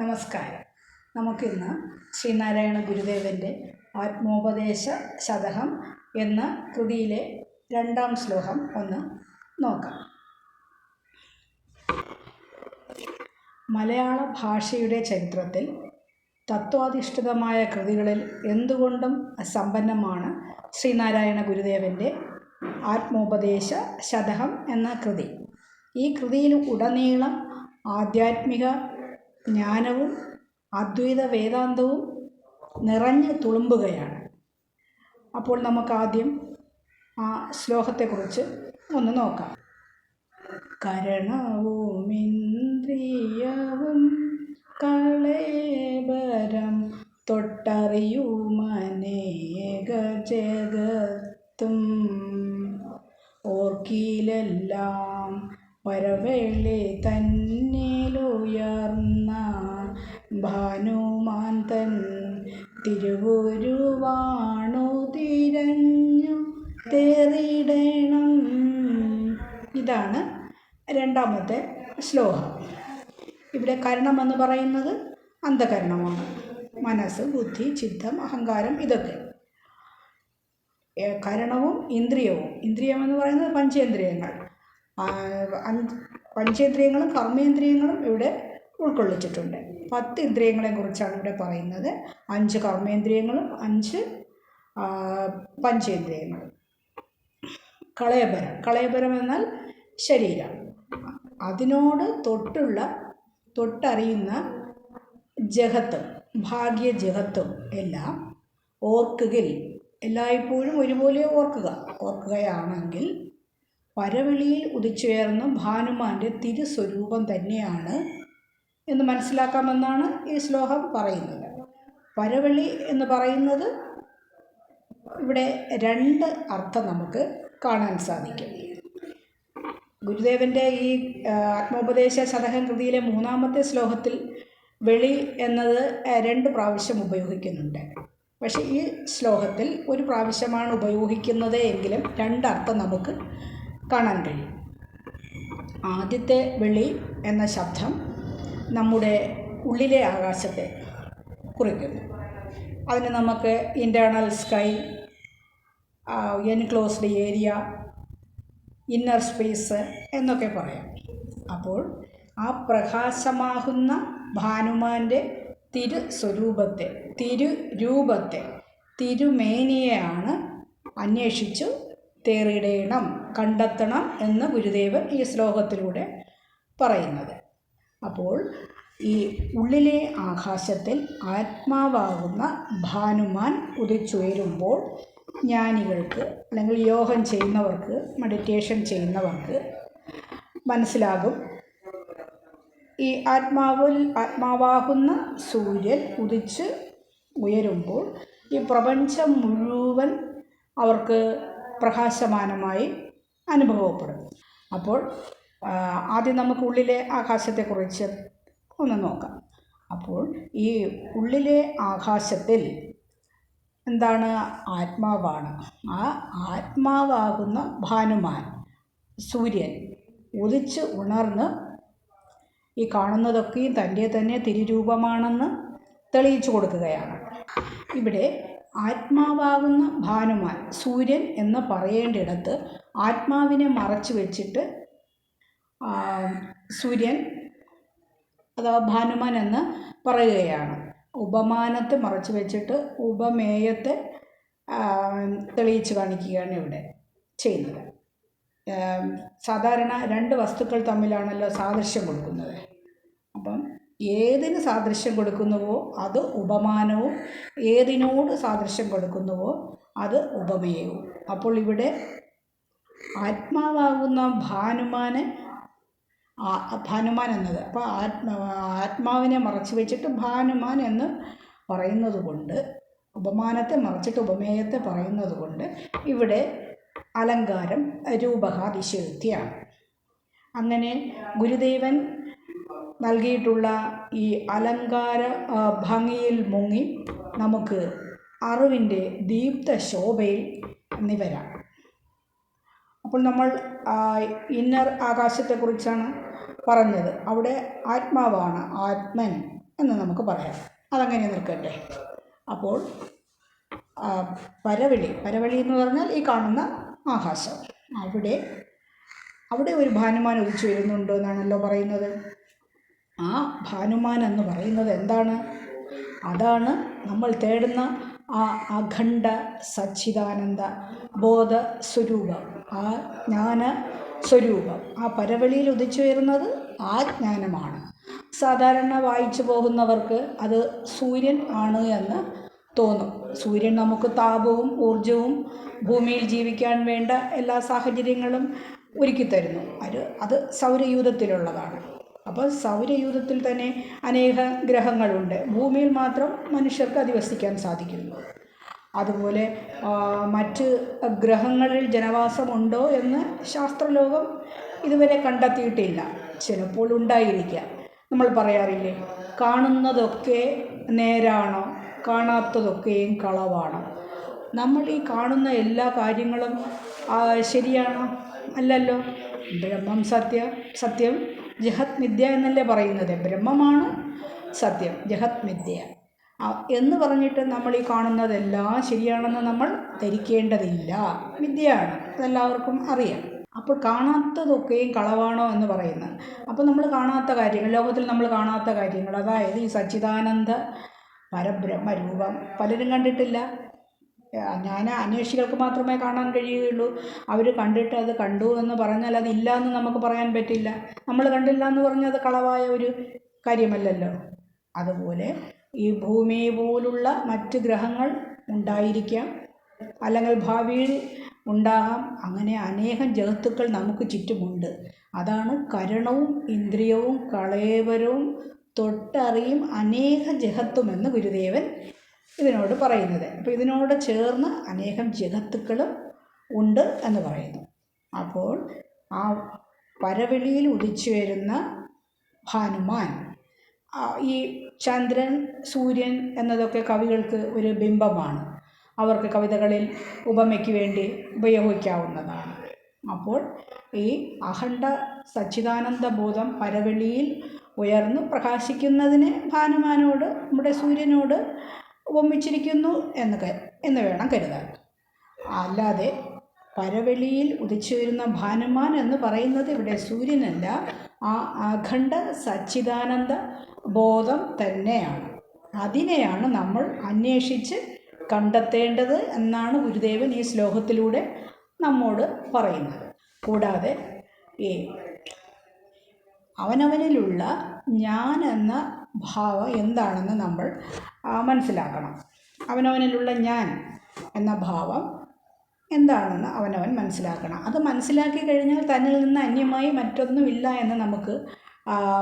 നമസ്കാരം. നമുക്കിന്ന് ശ്രീനാരായണ ഗുരുദേവന്റെ ആത്മോപദേശ ശതകം എന്ന കൃതിയിലെ രണ്ടാം ശ്ലോകം ഒന്ന് നോക്കാം. മലയാള ഭാഷയുടെ ചരിത്രത്തിൽ തത്വാധിഷ്ഠിതമായ കൃതികളിൽ എന്തുകൊണ്ടും സമ്പന്നമാണ് ശ്രീനാരായണ ഗുരുദേവന്റെ ആത്മോപദേശ ശതകം എന്ന കൃതി. ഈ കൃതിയിൽ ഉടനീളം ആധ്യാത്മിക ജ്ഞാനവും അദ്വൈത വേദാന്തവും നിറഞ്ഞു തുളുമ്പുകയാണ്. അപ്പോൾ നമുക്കാദ്യം ആ ശ്ലോകത്തെക്കുറിച്ച് ഒന്ന് നോക്കാം. കരണവും ഇന്ദ്രിയവും കളേബരം തൊട്ടറിയുമനേക ജഗത്തും ഓർക്കിലെല്ലാം പരവേളി തന്നിലുയർന്ന ഭാനുമാൻ തൻ തിരുവുരുവാണു തിരഞ്ഞു തേറിടണം. ഇതാണ് രണ്ടാമത്തെ ശ്ലോകം. ഇവിടെ കരണം എന്ന് പറയുന്നത് അന്ധകരണമാണ്. മനസ്സ് ബുദ്ധി ചിത്തം അഹങ്കാരം ഇതൊക്കെ. കരണവും ഇന്ദ്രിയവും. ഇന്ദ്രിയം എന്ന് പറയുന്നത് പഞ്ചേന്ദ്രിയങ്ങൾ. പഞ്ചേന്ദ്രിയങ്ങളും കർമ്മേന്ദ്രിയങ്ങളും ഇവിടെ ഉൾക്കൊള്ളിച്ചിട്ടുണ്ട്. പത്ത് ഇന്ദ്രിയങ്ങളെ കുറിച്ചാണ് ഇവിടെ പറയുന്നത്. അഞ്ച് കർമ്മേന്ദ്രിയങ്ങളും അഞ്ച് പഞ്ചേന്ദ്രിയങ്ങളും. കളയപരം. കളയപരം എന്നാൽ ശരീരം. അതിനോട് തൊട്ടുള്ള തൊട്ടറിയുന്ന ജഗത്തും ഭാഗ്യ ജഗത്തും എല്ലാം ഓർക്കുകയിൽ എല്ലായ്പ്പോഴും ഒരുപോലെ ഓർക്കുക. ഓർക്കുകയാണെങ്കിൽ പരവിളിയിൽ ഉദിച്ചുയർന്ന ഭാനുമാന്റെ തിരുസ്വരൂപം തന്നെയാണ് എന്ന് മനസ്സിലാക്കാമെന്നാണ് ഈ ശ്ലോകം പറയുന്നത്. വരവിളി എന്ന് പറയുന്നത് ഇവിടെ രണ്ട് അർത്ഥം നമുക്ക് കാണാൻ സാധിക്കും. ഗുരുദേവന്റെ ഈ ആത്മോപദേശ ശതകം കൃതിയിലെ മൂന്നാമത്തെ ശ്ലോകത്തിൽ വെളി എന്നത് രണ്ട് പ്രാവശ്യം ഉപയോഗിക്കുന്നുണ്ട്. പക്ഷേ ഈ ശ്ലോകത്തിൽ ഒരു പ്രാവശ്യമാണ് ഉപയോഗിക്കുന്നത് എങ്കിലും രണ്ടർത്ഥം നമുക്ക് കാണാൻ കഴിയും. ആദ്യത്തെ വെളി എന്ന ശബ്ദം നമ്മുടെ ഉള്ളിലെ ആകാശത്തെ കുറിക്കുന്നു. അതിന് നമുക്ക് internal sky enclosed area inner space എന്നൊക്കെ പറയാം. അപ്പോൾ ആ പ്രകാശമാകുന്ന ഭാനുമാന്റെ തിരു സ്വരൂപത്തെ തിരുരൂപത്തെ തിരുമേനിയെയാണ് അന്വേഷിച്ചു തേറിടേണം കണ്ടെത്തണം എന്ന് ഗുരുദേവൻ ഈ ശ്ലോകത്തിലൂടെ പറയുന്നത്. അപ്പോൾ ഈ ഉള്ളിലെ ആകാശത്തിൽ ആത്മാവാകുന്ന ഭാനുമാൻ ഉദിച്ചുയരുമ്പോൾ ജ്ഞാനികൾക്ക് അല്ലെങ്കിൽ യോഗം ചെയ്യുന്നവർക്ക് മെഡിറ്റേഷൻ ചെയ്യുന്നവർക്ക് മനസ്സിലാകും ഈ ആത്മാവിൽ ആത്മാവാകുന്ന സൂര്യൻ ഉദിച്ച് ഉയരുമ്പോൾ ഈ പ്രപഞ്ചം മുഴുവൻ അവർക്ക് പ്രകാശമാനമായി അനുഭവപ്പെടും അപ്പോൾ ആദ്യം നമുക്ക് ഉള്ളിലെ ആകാശത്തെക്കുറിച്ച് ഒന്ന് നോക്കാം. അപ്പോൾ ഈ ഉള്ളിലെ ആകാശത്തിൽ എന്താണ് ആത്മാവാണ്? ആ ആത്മാവാകുന്ന ഭാനുമാൻ സൂര്യൻ ഉദിച്ച് ഉണർന്ന് ഈ കാണുന്നതൊക്കെയും തന്റെ തന്നെ തിരുരൂപമാണെന്ന് തെളിയിച്ചു കൊടുക്കുകയാണ്. ഇവിടെ ആത്മാവാകുന്ന ഭാനുമാൻ സൂര്യൻ എന്ന് പറയേണ്ടിടത്ത് ആത്മാവിനെ മറച്ചു വെച്ചിട്ട് സൂര്യൻ അഥവാ ഭാനുമാൻ എന്ന് പറയുകയാണ്. ഉപമാനത്തെ മറച്ചു വെച്ചിട്ട് ഉപമേയത്തെ തെളിയിച്ചു കാണിക്കുകയാണ് ഇവിടെ ചെയ്യുന്നത്. സാധാരണ രണ്ട് വസ്തുക്കൾ തമ്മിലാണല്ലോ സാദൃശ്യം കൊടുക്കുന്നത്. അപ്പം ഏതിന് സാദൃശ്യം കൊടുക്കുന്നുവോ അത് ഉപമാനവും ഏതിനോട് സാദൃശ്യം കൊടുക്കുന്നുവോ അത് ഉപമേയവും. അപ്പോൾ ഇവിടെ ആത്മാവാകുന്ന ഭാനുമാനെ ഭാനുമാൻ എന്നത്. അപ്പോൾ ആത്മാ ആത്മാവിനെ മറച്ചു വെച്ചിട്ട് ഭാനുമാൻ എന്ന് പറയുന്നത് കൊണ്ട് ഉപമാനത്തെ മറച്ചിട്ട് ഉപമേയത്തെ പറയുന്നത് കൊണ്ട് ഇവിടെ അലങ്കാരം രൂപഹാതിശയുക്തിയാണ്. അങ്ങനെ ഗുരുദേവൻ നൽകിയിട്ടുള്ള ഈ അലങ്കാര ഭംഗിയിൽ മുങ്ങി നമുക്ക് അറിവിന്റെ ദീപ്ത ശോഭയിൽ നിവരാം. അപ്പോൾ നമ്മൾ ഇന്നർ ആകാശത്തെക്കുറിച്ചാണ് പറഞ്ഞത്. അവിടെ ആത്മാവാണ് ആത്മൻ എന്ന് നമുക്ക് പറയാം. അതങ്ങനെ നിൽക്കട്ടെ. അപ്പോൾ പരവളി പരവെളി എന്ന് പറഞ്ഞാൽ ഈ കാണുന്ന ആകാശം. അവിടെ അവിടെ ഒരു ഭാനുമാൻ ഉദിച്ചു വരുന്നുണ്ടോ എന്നാണല്ലോ പറയുന്നത്. ആ ഭാനുമാൻ എന്ന് പറയുന്നത് എന്താണ്? അതാണ് നമ്മൾ തേടുന്ന ആ അഖണ്ഡ സച്ചിദാനന്ദ ബോധ സ്വരൂപം ആ ജ്ഞാന സ്വരൂപം ആ പരവെളിയിൽ ഉദിച്ചു വരുന്നത് ആ ജ്ഞാനമാണ്. സാധാരണ വായിച്ചു പോകുന്നവർക്ക് അത് സൂര്യൻ ആണ് എന്ന് തോന്നും. സൂര്യൻ നമുക്ക് താപവും ഊർജവും ഭൂമിയിൽ ജീവിക്കാൻ വേണ്ട എല്ലാ സാഹചര്യങ്ങളും ഒരുക്കിത്തരുന്നു. അത് അത് സൗരയൂഥത്തിലുള്ളതാണ്. അപ്പോൾ സൗരയൂഥത്തിൽ തന്നെ അനേക ഗ്രഹങ്ങളുണ്ട്. ഭൂമിയിൽ മാത്രം മനുഷ്യർക്ക് അധിവസിക്കാൻ സാധിക്കുന്നു. അതുപോലെ മറ്റ് ഗ്രഹങ്ങളിൽ ജനവാസമുണ്ടോ എന്ന് ശാസ്ത്രലോകം ഇതുവരെ കണ്ടെത്തിയിട്ടില്ല. ചിലപ്പോൾ ഉണ്ടായിരിക്കാം. നമ്മൾ പറയാറില്ലേ കാണുന്നതൊക്കെ നേരാണോ? കാണാത്തതൊക്കെയും കളവാണോ? നമ്മൾ ഈ കാണുന്ന എല്ലാ കാര്യങ്ങളും ശരിയാണോ? അല്ലല്ലോ. ബ്രഹ്മം സത്യം സത്യം ജഹത് മിഥ്യ എന്നല്ലേ പറയുന്നത്? ബ്രഹ്മമാണ് സത്യം ജഹത് മിഥ്യ. എന്ന് പറഞ്ഞിട്ട് നമ്മൾ ഈ കാണുന്നതെല്ലാം ശരിയാണെന്ന് നമ്മൾ ധരിക്കേണ്ടതില്ല. മിഥ്യയാണ് അതെല്ലാവർക്കും അറിയാം. അപ്പോൾ കാണാത്തതൊക്കെയും കളവാണോ എന്ന് പറയുന്നത്. അപ്പോൾ നമ്മൾ കാണാത്ത കാര്യങ്ങൾ ലോകത്തിൽ നമ്മൾ കാണാത്ത കാര്യങ്ങൾ അതായത് ഈ സച്ചിദാനന്ദ പരബ്രഹ്മ രൂപം പലരും കണ്ടിട്ടില്ല. ഞാൻ അന്വേഷികൾക്ക് മാത്രമേ കാണാൻ കഴിയുകയുള്ളൂ. അവർ കണ്ടിട്ട് അത് കണ്ടു എന്ന് പറഞ്ഞാൽ അത് ഇല്ല എന്ന് നമുക്ക് പറയാൻ പറ്റില്ല. നമ്മൾ കണ്ടില്ല എന്ന് പറഞ്ഞാൽ അത് കളവായ ഒരു കാര്യമല്ലല്ലോ. അതുപോലെ ഈ ഭൂമി പോലുള്ള മറ്റ് ഗ്രഹങ്ങൾ ഉണ്ടായിരിക്കാം. അല്ലെങ്കിൽ ഭാവിയിൽ ഉണ്ടാകാം. അങ്ങനെ അനേകം ജഗത്തുക്കൾ നമുക്ക് ചുറ്റുമുണ്ട്. അതാണ് കരണവും ഇന്ദ്രിയവും കളേവരവും തൊട്ടറിയും അനേക ജഗത്തുമെന്ന് ഗുരുദേവൻ ഇതിനോട് പറയുന്നത്. അപ്പോൾ ഇതിനോട് ചേർന്ന് അനേകം ജഗത്തുക്കളും ഉണ്ട് എന്ന് പറയുന്നു. അപ്പോൾ ആ പരവെളിയിൽ ഉദിച്ചു വരുന്ന ഹനുമാൻ ഈ ചന്ദ്രൻ സൂര്യൻ എന്നതൊക്കെ കവികൾക്ക് ഒരു ബിംബമാണ്. അവർക്ക് കവിതകളിൽ ഉപമയ്ക്ക് വേണ്ടി ഉപയോഗിക്കാവുന്നതാണ്. അപ്പോൾ ഈ അഖണ്ഡ സച്ചിദാനന്ദ ബോധം പരവെളിയിൽ ഉയർന്നു പ്രകാശിക്കുന്നതിന് ഭാനുമാനോട് നമ്മുടെ സൂര്യനോട് ഉപമിച്ചിരിക്കുന്നു എന്ന് എന്ന് വേണം കരുതാൻ. അല്ലാതെ പരവെളിയിൽ ഉദിച്ചു വരുന്ന ഭാനുമാൻ എന്ന് പറയുന്നത് ഇവിടെ സൂര്യനല്ല. ആ അഖണ്ഡ സച്ചിദാനന്ദ ബോധം തന്നെയാണ്. അതിനെയാണ് നമ്മൾ അന്വേഷിച്ച് കണ്ടെത്തേണ്ടത് എന്നാണ് ഗുരുദേവൻ ഈ ശ്ലോകത്തിലൂടെ നമ്മോട് പറയുന്നത്. കൂടാതെ ഈ അവനവനിലുള്ള ഞാൻ എന്ന ഭാവം എന്താണെന്ന് നമ്മൾ മനസ്സിലാക്കണം. അവനവനിലുള്ള ഞാൻ എന്ന ഭാവം എന്താണെന്ന് അവനവൻ മനസ്സിലാക്കണം. അത് മനസ്സിലാക്കി കഴിഞ്ഞാൽ തന്നിൽ നിന്ന് അന്യമായി മറ്റൊന്നുമില്ല എന്ന് നമുക്ക്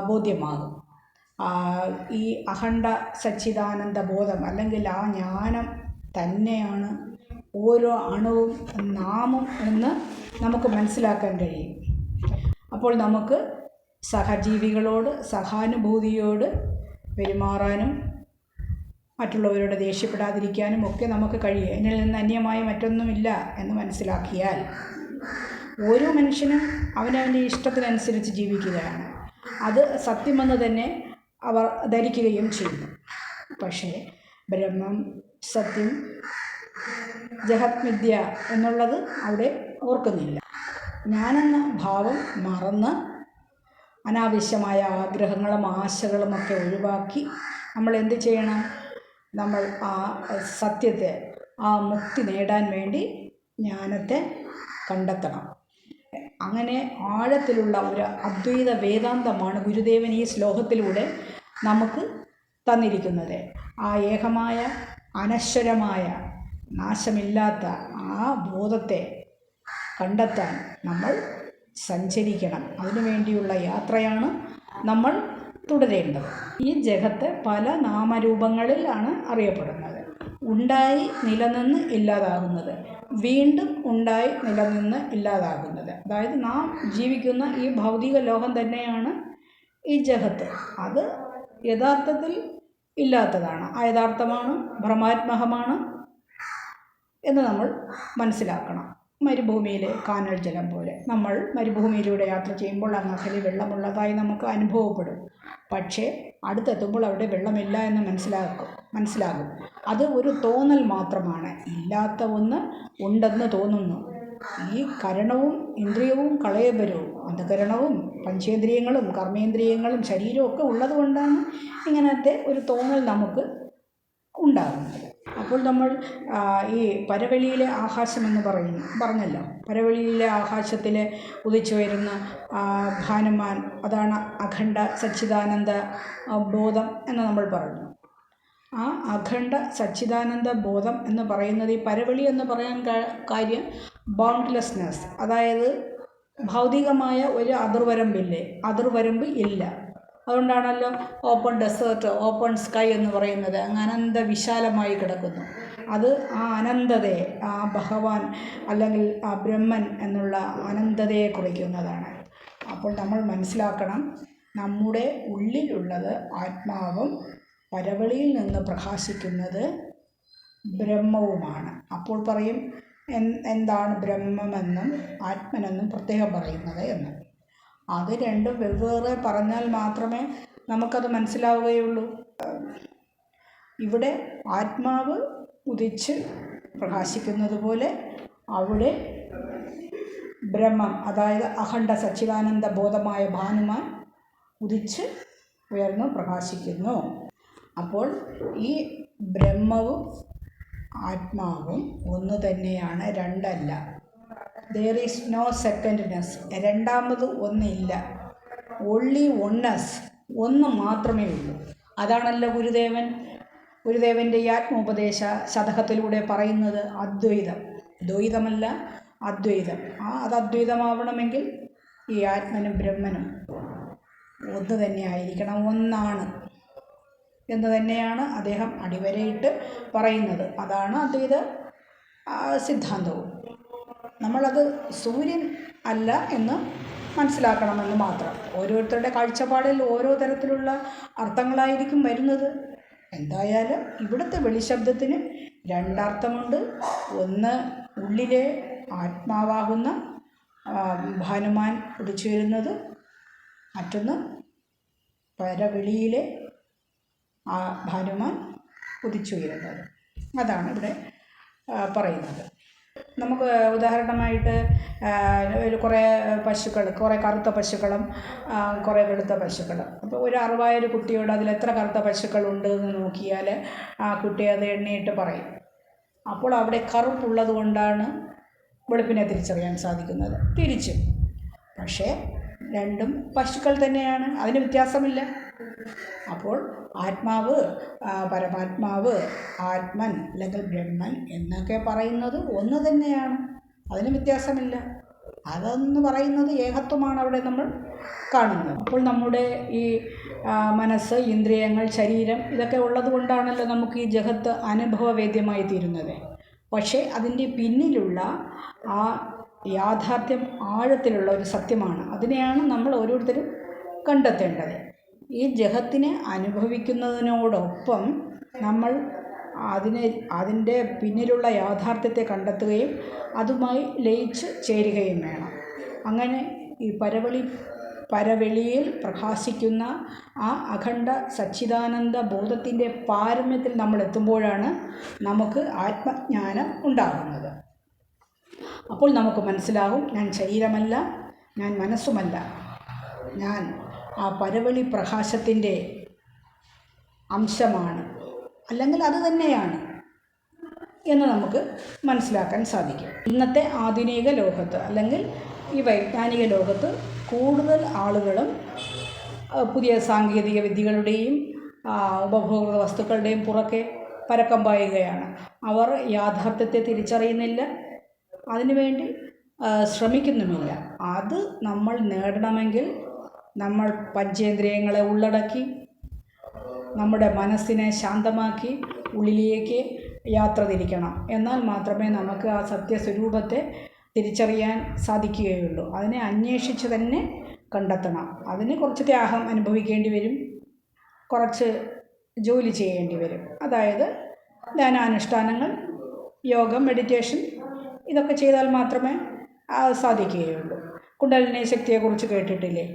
ബോധ്യമാകും. ഈ അഖണ്ഡ സച്ചിദാനന്ദ ബോധം അല്ലെങ്കിൽ ആ ജ്ഞാനം തന്നെയാണ് ഓരോ അണുവും നാമും എന്ന് നമുക്ക് മനസ്സിലാക്കാൻ കഴിയും. അപ്പോൾ നമുക്ക് സഹജീവികളോട് സഹാനുഭൂതിയോട് പെരുമാറാനും മറ്റുള്ളവരോട് ദേഷ്യപ്പെടാതിരിക്കാനും ഒക്കെ നമുക്ക് കഴിയും. എന്നിൽ നിന്ന് അന്യമായി മറ്റൊന്നുമില്ല എന്ന് മനസ്സിലാക്കിയാൽ ഓരോ മനുഷ്യനും അവനവന്റെ ഇഷ്ടത്തിനനുസരിച്ച് ജീവിക്കുകയാണ്. അത് സത്യമെന്ന് തന്നെ അവർ ധരിക്കുകയും ചെയ്യുന്നു. പക്ഷേ ബ്രഹ്മം സത്യം ജഹത് എന്നുള്ളത് അവിടെ ഓർക്കുന്നില്ല. ഞാനെന്ന ഭാവം മറന്ന് അനാവശ്യമായ ആഗ്രഹങ്ങളും ആശകളും ഒക്കെ ഒഴിവാക്കി നമ്മൾ എന്ത് ചെയ്യണം? നമ്മൾ ആ സത്യത്തെ ആ മുക്തി നേടാൻ വേണ്ടി ജ്ഞാനത്തെ കണ്ടെത്തണം. അങ്ങനെ ആഴത്തിലുള്ള ഒരു അദ്വൈത വേദാന്തമാണ് ഗുരുദേവൻ ഈ ശ്ലോകത്തിലൂടെ നമുക്ക് തന്നിരിക്കുന്നത്. ആ ഏകമായ അനശ്വരമായ നാശമില്ലാത്ത ആ ബോധത്തെ കണ്ടെത്താൻ നമ്മൾ സഞ്ചരിക്കണം. അതിനുവേണ്ടിയുള്ള യാത്രയാണ് നമ്മൾ തുടരേണ്ടത്. ഈ ജഗത്ത് പല നാമരൂപങ്ങളിലാണ് അറിയപ്പെടുന്നത്. ഉണ്ടായി നിലനിന്ന് ഇല്ലാതാകുന്നത്. വീണ്ടും ഉണ്ടായി നിലനിന്ന് ഇല്ലാതാകുന്നത്. അതായത് നാം ജീവിക്കുന്ന ഈ ഭൗതിക ലോകം തന്നെയാണ് ഈ ജഗത്ത്. അത് യഥാർത്ഥത്തിൽ ഇല്ലാത്തതാണ്. അയഥാർത്ഥമാണ് ഭ്രമാത്മകമാണ് എന്ന് നമ്മൾ മനസ്സിലാക്കണം. മരുഭൂമിയിലെ കാനൽ ജലം പോലെ നമ്മൾ മരുഭൂമിയിലൂടെ യാത്ര ചെയ്യുമ്പോൾ അങ്ങനെ വെള്ളമുള്ളതായി നമുക്ക് അനുഭവപ്പെടും. പക്ഷേ അടുത്തെത്തുമ്പോൾ അവിടെ വെള്ളമില്ല എന്ന് മനസ്സിലാക്കും മനസ്സിലാകും. അത് ഒരു തോന്നൽ മാത്രമാണ്. ഇല്ലാത്ത ഒന്ന് ഉണ്ടെന്ന് തോന്നുന്നു. ഈ കരണവും ഇന്ദ്രിയവും കളയപരവും അന്ധകരണവും പഞ്ചേന്ദ്രിയങ്ങളും കർമ്മേന്ദ്രിയങ്ങളും ശരീരവും ഒക്കെ ഉള്ളതുകൊണ്ടാണ് ഇങ്ങനത്തെ ഒരു തോന്നൽ നമുക്ക് ഉണ്ടാകുന്നത്. അപ്പോൾ നമ്മൾ ഈ പരവെളിയിലെ ആകാശമെന്ന് പറയുന്നു. പറഞ്ഞല്ലോ. പരവെളിയിലെ ആകാശത്തിൽ ഉദിച്ചു വരുന്ന ഭാനുമാൻ അതാണ് അഖണ്ഡ സച്ചിദാനന്ദ ബോധം എന്ന് നമ്മൾ പറഞ്ഞു. ആ അഖണ്ഡ സച്ചിദാനന്ദ ബോധം എന്ന് പറയുന്നത് ഈ പരവെളി എന്ന് പറയാൻ കാര്യം ബൗണ്ട്ലെസ്നെസ് അതായത് ഭൗതികമായ ഒരു അതിർവരമ്പില്ലേ? അതിർവരമ്പ് ഇല്ല. അതുകൊണ്ടാണല്ലോ ഓപ്പൺ ഡെസേർട്ട് ഓപ്പൺ സ്കൈ എന്ന് പറയുന്നത്. അങ്ങ് അനന്ത വിശാലമായി കിടക്കുന്നു. അത് ആ അനന്തതയെ ആ ഭഗവാൻ അല്ലെങ്കിൽ ആ ബ്രഹ്മൻ എന്നുള്ള അനന്തതയെ കുറിക്കുന്നതാണ്. അപ്പോൾ നമ്മൾ മനസ്സിലാക്കണം നമ്മുടെ ഉള്ളിലുള്ളത് ആത്മാവും പരവളിയിൽ നിന്ന് പ്രകാശിക്കുന്നത് ബ്രഹ്മവുമാണ്. അപ്പോൾ പറയും എന്താണ് ബ്രഹ്മമെന്നും ആത്മനെന്നും പ്രത്യേകം പറയുന്നത് എന്ന്. അത് രണ്ടും വെവ്വേറെ പറഞ്ഞാൽ മാത്രമേ നമുക്കത് മനസ്സിലാവുകയുള്ളൂ. ഇവിടെ ആത്മാവ് ഉദിച്ച് പ്രകാശിക്കുന്നത് പോലെ അവിടെ ബ്രഹ്മം അതായത് അഖണ്ഡ സച്ചിദാനന്ദ ബോധമായ ഭാനുമാൻ ഉദിച്ച് ഉയർന്നു പ്രകാശിക്കുന്നു. അപ്പോൾ ഈ ബ്രഹ്മവും ആത്മാവും ഒന്ന് തന്നെയാണ് രണ്ടല്ല. ദർ ഈസ് നോ സെക്കൻഡ്നെസ് രണ്ടാമത് ഒന്നില്ല. ഒള്ളി ഒണ്ണസ് ഒന്ന് മാത്രമേ ഉള്ളൂ. അതാണല്ലോ ഗുരുദേവൻ. ഗുരുദേവന്റെ ഈ ആത്മോപദേശ ശതകത്തിലൂടെ പറയുന്നത് അദ്വൈതം. ദ്വൈതമല്ല അദ്വൈതം. ആ അത് അദ്വൈതമാവണമെങ്കിൽ ഈ ആത്മനും ബ്രഹ്മനും ഒന്ന് തന്നെ ആയിരിക്കണം. ഒന്നാണ്. എന്ന് തന്നെയാണ് അദ്ദേഹം അടിവരയിട്ട് പറയുന്നത്. അതാണ് അദ്വൈത സിദ്ധാന്തവും. നമ്മളത് സൂര്യൻ അല്ല എന്ന് മനസ്സിലാക്കണമെന്ന് മാത്രം. ഓരോരുത്തരുടെ കാഴ്ചപ്പാടിൽ ഓരോ തരത്തിലുള്ള അർത്ഥങ്ങളായിരിക്കും വരുന്നത്. എന്തായാലും ഇവിടുത്തെ വെളിശബ്ദത്തിന് രണ്ടർത്ഥമുണ്ട്. ഒന്ന് ഉള്ളിലെ ആത്മാവാകുന്ന ഭാനുമാൻ പിടിച്ചു വരുന്നത് മറ്റൊന്ന് പരവെളിയിലെ ആ ഭാനുമാൻ കുതിച്ചുയരുന്നത് അതാണ് ഇവിടെ പറയുന്നത്. നമുക്ക് ഉദാഹരണമായിട്ട് ഒരു കുറേ പശുക്കൾ കുറേ കറുത്ത പശുക്കളും കുറേ വെളുത്ത പശുക്കളും. അപ്പോൾ ഒരു അറിവായ ഒരു കുട്ടിയോട് അതിൽ എത്ര കറുത്ത പശുക്കളുണ്ട് എന്ന് നോക്കിയാൽ ആ കുട്ടി അത് എണ്ണിയിട്ട് പറയും. അപ്പോൾ അവിടെ കറുപ്പുള്ളത് കൊണ്ടാണ് വെളുപ്പിനെ തിരിച്ചറിയാൻ സാധിക്കുന്നത്. തിരിച്ചും. പക്ഷേ രണ്ടും പശുക്കൾ തന്നെയാണ്. അതിന് വ്യത്യാസമില്ല. അപ്പോൾ ആത്മാവ് പരമാത്മാവ് ആത്മൻ അല്ലെങ്കിൽ ബ്രഹ്മൻ എന്നൊക്കെ പറയുന്നത് ഒന്ന് തന്നെയാണ്. അതിന് വ്യത്യാസമില്ല. അതെന്ന് പറയുന്നത് ഏകത്വമാണ് അവിടെ നമ്മൾ കാണുന്നത്. അപ്പോൾ നമ്മുടെ ഈ മനസ്സ് ഇന്ദ്രിയങ്ങൾ ശരീരം ഇതൊക്കെ ഉള്ളത് കൊണ്ടാണല്ലോ നമുക്ക് ഈ ജഗത്ത് അനുഭവവേദ്യമായി തീരുന്നത് പക്ഷേ അതിന്റെ പിന്നിലുള്ള ആ യാഥാർത്ഥ്യം ആഴത്തിലുള്ള ഒരു സത്യമാണ്. അതിനെയാണ് നമ്മൾ ഓരോരുത്തരും കണ്ടെത്തേണ്ടത്. ഈ ജഹത്തിനെ അനുഭവിക്കുന്നതിനോടൊപ്പം നമ്മൾ അതിനെ അതിന്റെ പിന്നിലുള്ള യാഥാർത്ഥ്യത്തെ കണ്ടെത്തുകയും അതുമായി ലയിച്ച് ചേരുകയും വേണം. അങ്ങനെ ഈ പരവളി പരവെളിയിൽ പ്രകാശിക്കുന്ന ആ അഖണ്ഡ സച്ചിദാനന്ദ ബോധത്തിന്റെ പാരമ്യത്തിൽ നമ്മൾ എത്തുമ്പോഴാണ് നമുക്ക് ആത്മജ്ഞാനം ഉണ്ടാകുന്നത്. അപ്പോൾ നമുക്ക് മനസ്സിലാകും ഞാൻ ശരീരമല്ല ഞാൻ മനസ്സുമല്ല. ഞാൻ ആ പരവളി പ്രകാശത്തിന്റെ അംശമാണ് അല്ലെങ്കിൽ അത് തന്നെയാണ് എന്ന് നമുക്ക് മനസ്സിലാക്കാൻ സാധിക്കും. ഇന്നത്തെ ആധുനിക ലോകത്ത് അല്ലെങ്കിൽ ഈ വൈജ്ഞാനിക ലോകത്ത് കൂടുതൽ ആളുകളും പുതിയ സാങ്കേതിക വിദ്യകളുടെയും ഉപഭോഗ വസ്തുക്കളുടെയും പുറക്കെ പരക്കം പായുകയാണ്. അവർ യാഥാർത്ഥ്യത്തെ തിരിച്ചറിയുന്നില്ല. അതിനുവേണ്ടി ശ്രമിക്കുന്നുമില്ല. അത് നമ്മൾ നേടണമെങ്കിൽ നമ്മൾ പഞ്ചേന്ദ്രിയങ്ങളെ ഉള്ളടക്കി നമ്മുടെ മനസ്സിനെ ശാന്തമാക്കി ഉള്ളിലേക്ക് യാത്ര തിരിക്കണം. എന്നാൽ മാത്രമേ നമുക്ക് ആ സത്യസ്വരൂപത്തെ തിരിച്ചറിയാൻ സാധിക്കുകയുള്ളൂ. അതിനെ അന്വേഷിച്ച് തന്നെ കണ്ടെത്തണം. അതിന് കുറച്ച് ത്യാഗം അനുഭവിക്കേണ്ടി വരും. കുറച്ച് ജോലി ചെയ്യേണ്ടി വരും. അതായത് ധ്യാനാനുഷ്ഠാനങ്ങൾ യോഗം മെഡിറ്റേഷൻ ഇതൊക്കെ ചെയ്താൽ മാത്രമേ സാധിക്കുകയുള്ളൂ. കുണ്ടലിനി ശക്തിയെക്കുറിച്ച് കേട്ടിട്ടില്ലേ?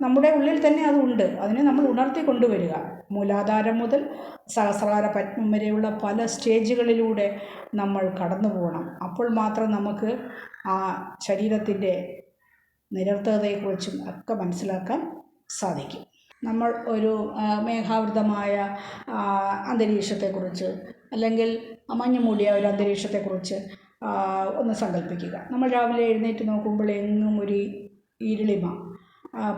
നമ്മുടെ ഉള്ളിൽ തന്നെ അതുണ്ട് അതിനെ നമ്മൾ ഉണർത്തി കൊണ്ടുവരിക. മൂലാധാരം മുതൽ സഹസ്രാര പത്മം വരെയുള്ള പല സ്റ്റേജുകളിലൂടെ നമ്മൾ കടന്നു പോകണം. അപ്പോൾ മാത്രം നമുക്ക് ആ ശരീരത്തിന്റെ നിരർത്ഥകതയെക്കുറിച്ചും ഒക്കെ മനസ്സിലാക്കാൻ സാധിക്കും. നമ്മൾ ഒരു മേഘാവൃതമായ അന്തരീക്ഷത്തെക്കുറിച്ച് അല്ലെങ്കിൽ മഞ്ഞുമൂടിയ ഒരു അന്തരീക്ഷത്തെക്കുറിച്ച് ഒന്ന് സങ്കല്പിക്കുക നമ്മൾ രാവിലെ എഴുന്നേറ്റ് നോക്കുമ്പോൾ എങ്ങും ഒരു ഇരുളിമ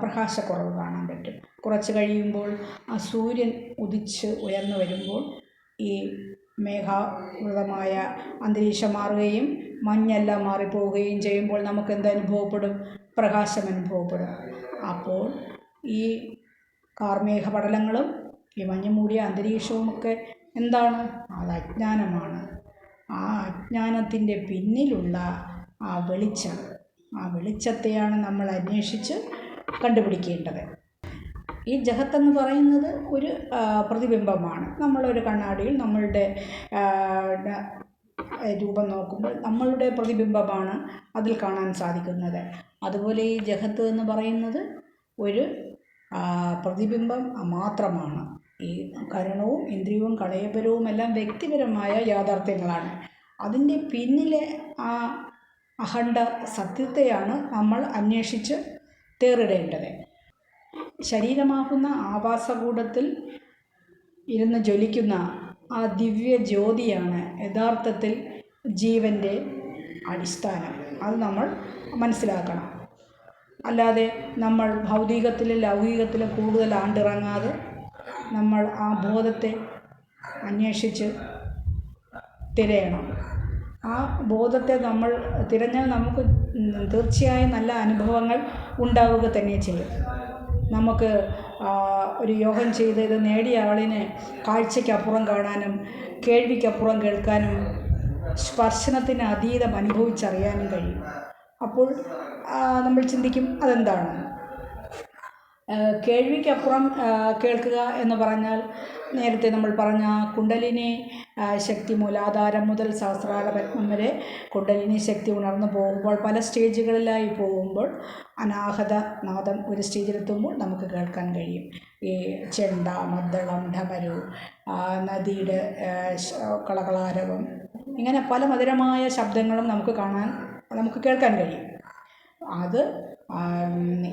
പ്രകാശക്കുറവ് കാണാൻ പറ്റും. കുറച്ച് കഴിയുമ്പോൾ ആ സൂര്യൻ ഉദിച്ച് ഉയർന്നു വരുമ്പോൾ ഈ മേഘാവൃതമായ അന്തരീക്ഷം മാറുകയും മഞ്ഞെല്ലാം മാറിപ്പോവുകയും ചെയ്യുമ്പോൾ നമുക്ക് എന്ത് അനുഭവപ്പെടും? പ്രകാശം അനുഭവപ്പെടും. അപ്പോൾ ഈ കാർമേഘ പടലങ്ങളും ഈ മഞ്ഞ് മൂടിയ അന്തരീക്ഷവുമൊക്കെ എന്താണ്? അത് അജ്ഞാനമാണ്. ആ അജ്ഞാനത്തിന്റെ പിന്നിലുള്ള ആ വെളിച്ചം. ആ വെളിച്ചത്തെയാണ് നമ്മൾ അന്വേഷിച്ച് കണ്ടുപിടിക്കേണ്ടത്. ഈ ജഹത്തെന്ന് പറയുന്നത് ഒരു പ്രതിബിംബമാണ്. നമ്മളൊരു കണ്ണാടിയിൽ നമ്മളുടെ രൂപം നോക്കുമ്പോൾ നമ്മളുടെ പ്രതിബിംബമാണ് അതിൽ കാണാൻ സാധിക്കുന്നത്. അതുപോലെ ഈ ജഹത്ത് എന്ന് പറയുന്നത് ഒരു പ്രതിബിംബം മാത്രമാണ്. ഈ കരണവും ഇന്ദ്രിയവും കളയപരവും എല്ലാം വ്യക്തിപരമായ യാഥാർത്ഥ്യങ്ങളാണ്. അതിന്റെ പിന്നിലെ ആ അഖണ്ഡ സത്യത്തെയാണ് നമ്മൾ അന്വേഷിച്ച് തേറിടേണ്ടത്. ശരീരമാകുന്ന ആവാസകൂടത്തിൽ ഇരുന്ന് ജ്വലിക്കുന്ന ആ ദിവ്യ ജ്യോതിയാണ് യഥാർത്ഥത്തിൽ ജീവന്റെ അടിസ്ഥാനം. അത് നമ്മൾ മനസ്സിലാക്കണം. അല്ലാതെ നമ്മൾ ഭൗതികത്തിലും ലൗകികത്തിലും കൂടുതൽ ആണ്ടിറങ്ങാതെ നമ്മൾ ആ ബോധത്തെ അന്വേഷിച്ച് തിരയണം. ആ ബോധത്തെ നമ്മൾ തിരഞ്ഞാൽ നമുക്ക് തീർച്ചയായും നല്ല അനുഭവങ്ങൾ ഉണ്ടാവുക തന്നെ ചെയ്യും. നമുക്ക് ഒരു യോഗം ചെയ്ത് ഇത് നേടിയ ആളിനെ കാഴ്ചയ്ക്കപ്പുറം കാണാനും കേൾവിക്കപ്പുറം കേൾക്കാനും സ്പർശനത്തിന് അതീതം അനുഭവിച്ചറിയാനും കഴിയും. അപ്പോൾ നമ്മൾ ചിന്തിക്കും അതെന്താണ്? കേൾവിക്കപ്പുറം കേൾക്കുക എന്ന് പറഞ്ഞാൽ നേരത്തെ നമ്മൾ പറഞ്ഞ കുണ്ടലിനി ശക്തി മൂലാധാരം മുതൽ സഹസ്രാര പത്മം വരെ കുണ്ടലിനി ശക്തി ഉണർന്നു പോകുമ്പോൾ പല സ്റ്റേജുകളിലായി പോകുമ്പോൾ അനാഹത നാദം ഒരു സ്റ്റേജിലെത്തുമ്പോൾ നമുക്ക് കേൾക്കാൻ കഴിയും. ഈ ചെണ്ട മദ്ദളം ഢമരു നദിയുടെ കളകളാരവം ഇങ്ങനെ പല മധുരമായ ശബ്ദങ്ങളും നമുക്ക് കാണാൻ നമുക്ക് കേൾക്കാൻ കഴിയും. അത്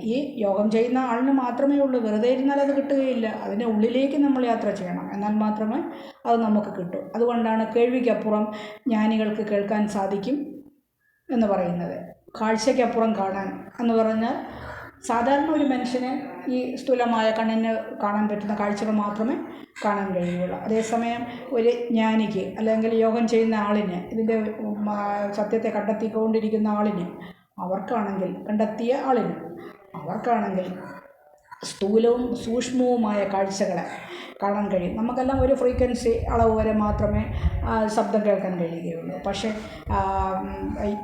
ഈ യോഗം ചെയ്യുന്ന ആളിന് മാത്രമേ ഉള്ളൂ. വെറുതെ ഇരുന്നാൽ അത് കിട്ടുകയില്ല. അതിന്റെ ഉള്ളിലേക്ക് നമ്മൾ യാത്ര ചെയ്യണം. എന്നാൽ മാത്രമേ അത് നമുക്ക് കിട്ടൂ. അതുകൊണ്ടാണ് കേൾവിക്കപ്പുറം ജ്ഞാനികൾക്ക് കേൾക്കാൻ സാധിക്കും എന്ന് പറയുന്നത്. കാഴ്ചയ്ക്കപ്പുറം കാണാൻ എന്ന് പറഞ്ഞാൽ സാധാരണ ഒരു മനുഷ്യന് ഈ സ്ഥൂലമായ കണ്ണിന് കാണാൻ പറ്റുന്ന കാഴ്ചകൾ മാത്രമേ കാണാൻ കഴിയുകയുള്ളൂ അതേസമയം ഒരു ജ്ഞാനിക്ക് അല്ലെങ്കിൽ യോഗം ചെയ്യുന്ന ആളിന് ഇതിന്റെ സത്യത്തെ കണ്ടെത്തിക്കൊണ്ടിരിക്കുന്ന ആളിന് അവർക്കാണെങ്കിൽ കണ്ടെത്തിയ ആളിന്. അവർക്കാണെങ്കിൽ സ്ഥൂലവും സൂക്ഷ്മവുമായ കാഴ്ചകളെ കാണാൻ കഴിയും. നമുക്കെല്ലാം ഒരു ഫ്രീക്വൻസി അളവ് വരെ മാത്രമേ ശബ്ദം കേൾക്കാൻ കഴിയുകയുള്ളൂ. പക്ഷേ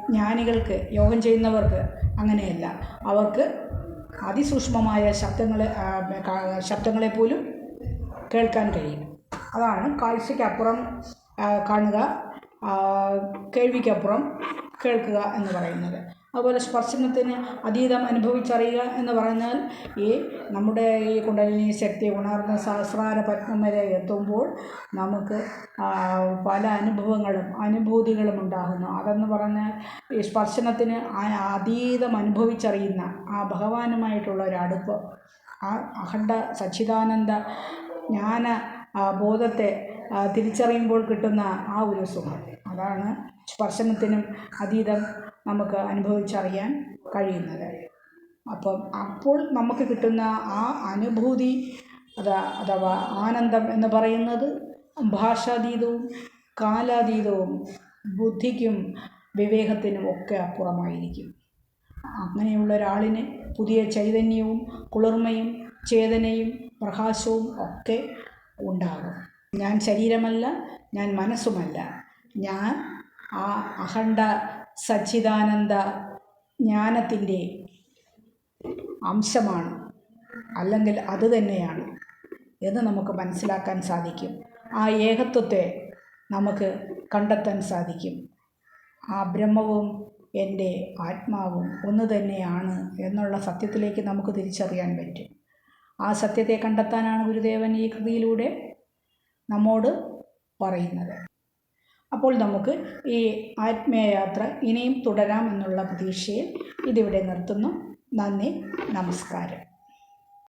ജ്ഞാനികൾക്ക് യോഗം ചെയ്യുന്നവർക്ക് അങ്ങനെയല്ല. അവർക്ക് അതിസൂക്ഷ്മമായ ശബ്ദങ്ങളെ ശബ്ദങ്ങളെ പോലും കേൾക്കാൻ കഴിയും. അതാണ് കാഴ്ചയ്ക്കപ്പുറം കാണുക കേൾവിക്കപ്പുറം കേൾക്കുക എന്ന് പറയുന്നത്. അതുപോലെ സ്പർശനത്തിന് അതീതം അനുഭവിച്ചറിയുക എന്ന് പറഞ്ഞാൽ ഈ നമ്മുടെ ഈ കുണ്ടലിനി ശക്തി ഉണർന്ന സഹസ്രാര പത്മം വരെ എത്തുമ്പോൾ നമുക്ക് പല അനുഭവങ്ങളും അനുഭൂതികളും ഉണ്ടാകുന്നു. അതെന്ന് പറഞ്ഞാൽ ഈ സ്പർശനത്തിന് അതീതം അനുഭവിച്ചറിയുന്ന ആ ഭഗവാനുമായിട്ടുള്ള ഒരു ആ അഖണ്ഡ സച്ചിദാനന്ദ ജ്ഞാന ബോധത്തെ തിരിച്ചറിയുമ്പോൾ കിട്ടുന്ന ആ ഒരു സുഖം. അതാണ് സ്പർശനത്തിനും അതീതം നമുക്ക് അനുഭവിച്ചറിയാൻ കഴിയുന്നത്. അപ്പം അപ്പോൾ നമുക്ക് കിട്ടുന്ന ആ അനുഭൂതി അതാ അഥവാ ആനന്ദം എന്ന് പറയുന്നത് ഭാഷാതീതവും കാലാതീതവും ബുദ്ധിക്കും വിവേകത്തിനും ഒക്കെ അപ്പുറമായിരിക്കും. അങ്ങനെയുള്ള ഒരാളിന് പുതിയ ചൈതന്യവും കുളിർമയും ചേതനയും പ്രകാശവും ഒക്കെ ഉണ്ടാകും. ഞാൻ ശരീരമല്ല ഞാൻ മനസ്സുമല്ല. ഞാൻ ആ അഖണ്ഡ സച്ചിദാനന്ദ ജ്ഞാനത്തിന്റെ അംശമാണ് അല്ലെങ്കിൽ അത് തന്നെയാണ് എന്ന് നമുക്ക് മനസ്സിലാക്കാൻ സാധിക്കും. ആ ഏകത്വത്തെ നമുക്ക് കണ്ടെത്താൻ സാധിക്കും. ആ ബ്രഹ്മവും എന്റെ ആത്മാവും ഒന്ന് തന്നെയാണ് എന്നുള്ള സത്യത്തിലേക്ക് നമുക്ക് തിരിച്ചറിയാൻ പറ്റും. ആ സത്യത്തെ കണ്ടെത്താനാണ് ഗുരുദേവൻ ഈ കൃതിയിലൂടെ നമ്മോട് പറയുന്നത്. അപ്പോൾ നമുക്ക് ഈ ആത്മീയയാത്ര ഇനിയും തുടരാമെന്നുള്ള പ്രതീക്ഷയിൽ ഇതിവിടെ നിർത്തുന്നു. നന്ദി നമസ്കാരം.